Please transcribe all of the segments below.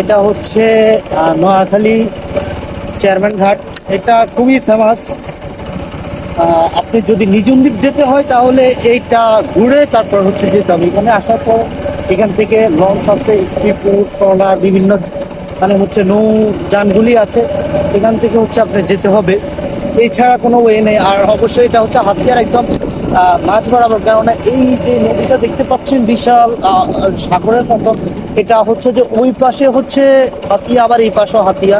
এটা হচ্ছে নোয়াখালী চেয়ারম্যান ঘাট। এটা খুবই ফেমাস আপনি যদি নিজুম দ্বীপ যেতে হয়, তাহলে এইটা ঘুরে তারপর হচ্ছে যেতে হবে এখানে আসার পর এখান থেকে লঞ্চ আছে স্পিডবোট ট্রলার বিভিন্ন মানে হচ্ছে নৌ যানগুলি আছে। এখান থেকে হচ্ছে আপনি যেতে হবে। এছাড়া কোনো ওয়ে নেই। আর অবশ্যই এটা হচ্ছে হাতিয়ার একদম মাঝ বরাবর। কেননা এই যে নদীটা দেখতে পাচ্ছেন বিশাল সাগরের মতো, এটা হচ্ছে যে ওই পাশে হচ্ছে হাতিয়া, আবার এই পাশেও হাতিয়া।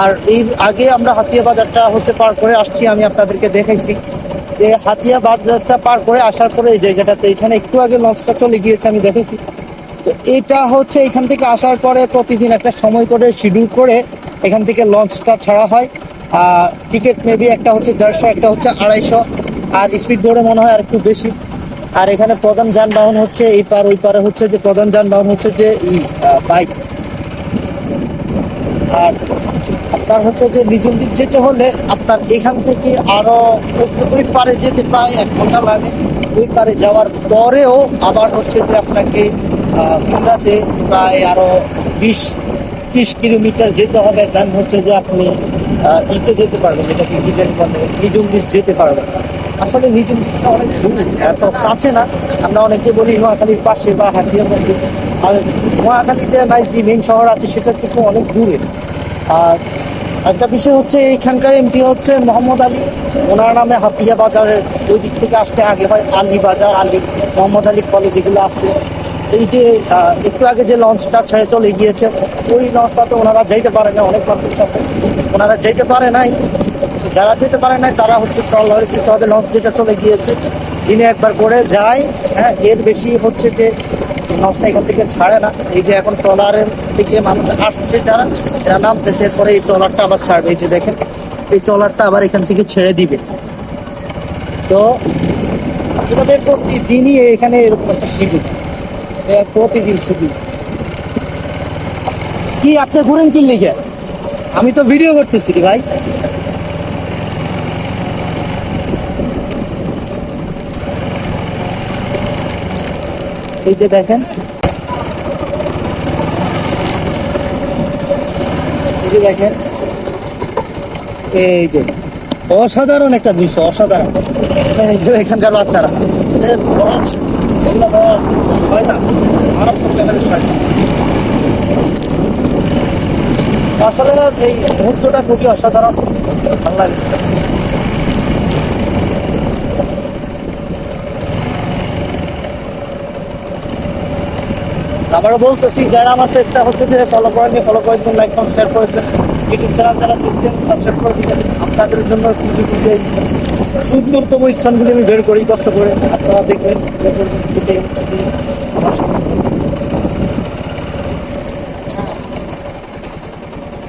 আর এর আগে আমরা হাতিয়া বাজারটা হচ্ছে পার করে আসছি, আমি আপনাদেরকে দেখাইছি। যে হাতিয়া বাজারটা পার করে আসার পরে এই জায়গাটাতে, এখানে একটু আগে লঞ্চটা চলে গিয়েছে, আমি দেখেছি তো এটা হচ্ছে এখান থেকে আসার পরে প্রতিদিন একটা সময় করে শিডিউল করে এখান থেকে লঞ্চটা ছাড়া হয়। টিকিট মেবি একটা হচ্ছে দেড়শো, একটা হচ্ছে আড়াইশো। আর স্পিড বোর্ডে মনে হয় আর একটু বেশি। আর এখানে প্রধান যানবাহন হচ্ছে এই পার, ওই পারে হচ্ছে যে প্রধান যানবাহন হচ্ছে যে বাইক আর আপনার হচ্ছে যে নিজুম দ্বীপ যেতে হলে আপনার এখান থেকে আরও ওই- পারে যেতে প্রায় এক ঘণ্টা লাগে। ওই পারে যাওয়ার পরেও আবার হচ্ছে যে আপনাকে কুমড়াতে প্রায় আরও বিশ ত্রিশ কিলোমিটার যেতে হবে দেন হচ্ছে যে আপনি ইতে যেতে পারবেন, যেটাকে কি জানি বলে, নিজুম দ্বীপ যেতে পারবেন আসলে নিজুম অনেক দূর, এত কাছে না। আমরা অনেকে বলি নোয়াখালীর পাশে বা হাতিয়ার মধ্যে আর নোয়াখালী যে মাইজদি মেন শহর আছে, সেটা থেকে অনেক দূরে। আর একটা বিষয় হচ্ছে, এইখানকার এমপি হচ্ছে মোহাম্মদ আলী। ওনার নামে হাতিয়া বাজারের ওই দিক থেকে আসতে আগে হয় আলী বাজার, আলী, মোহাম্মদ আলী কলেজ এগুলো আছে। এই যে একটু আগে যে লঞ্চটা ছেড়ে চলে গিয়েছে, ওই লঞ্চটাতে ওনারা যাইতে পারে না, অনেক মানুষ আছে। ওনারা যাইতে পারে নাই। যারা যেতে পারে নাই, তারা হচ্ছে ট্রলারে যেতে হবে লঞ্চ যেটা চলে গিয়েছে। দিনে একবার করে যায় হ্যাঁ এর বেশি হচ্ছে যে লঞ্চটা এখান থেকে ছাড়ে না। এই যে এখন ট্রলারের থেকে মানুষ আসছে যারা যারা নামতেছে, এরপরে এই ট্রলারটা আবার ছাড়বে। এই যে দেখেন, এই ট্রলারটা আবার এখান থেকে ছেড়ে দিবে। তো প্রতিদিনই এখানে এরকম একটা শিবির প্রতিদিন শিবির কি আপনি ঘুরেন কি লিখে আমি তো ভিডিও করতেছি রে ভাই। এই যে দেখেন। দেখেন। এই যে, অসাধারণ একটা দৃশ্য, অসাধারণ। এখানকার বাচ্চারা। এই মুহূর্তটা খুবই অসাধারণ। ভালো আবারও বলতেছি, যারা আমার পেজটা হচ্ছে যে ফলো করেনি ফলো করে দিন লাইক কমেন্ট শেয়ার করে দেন। ইউটিউব চ্যানেল যারা দেখছেন সাবস্ক্রাইব করে দিবেন আপনাদের জন্য সুন্দরতম স্থানগুলি আমি বের করি কষ্ট করে। আপনারা দেখবেন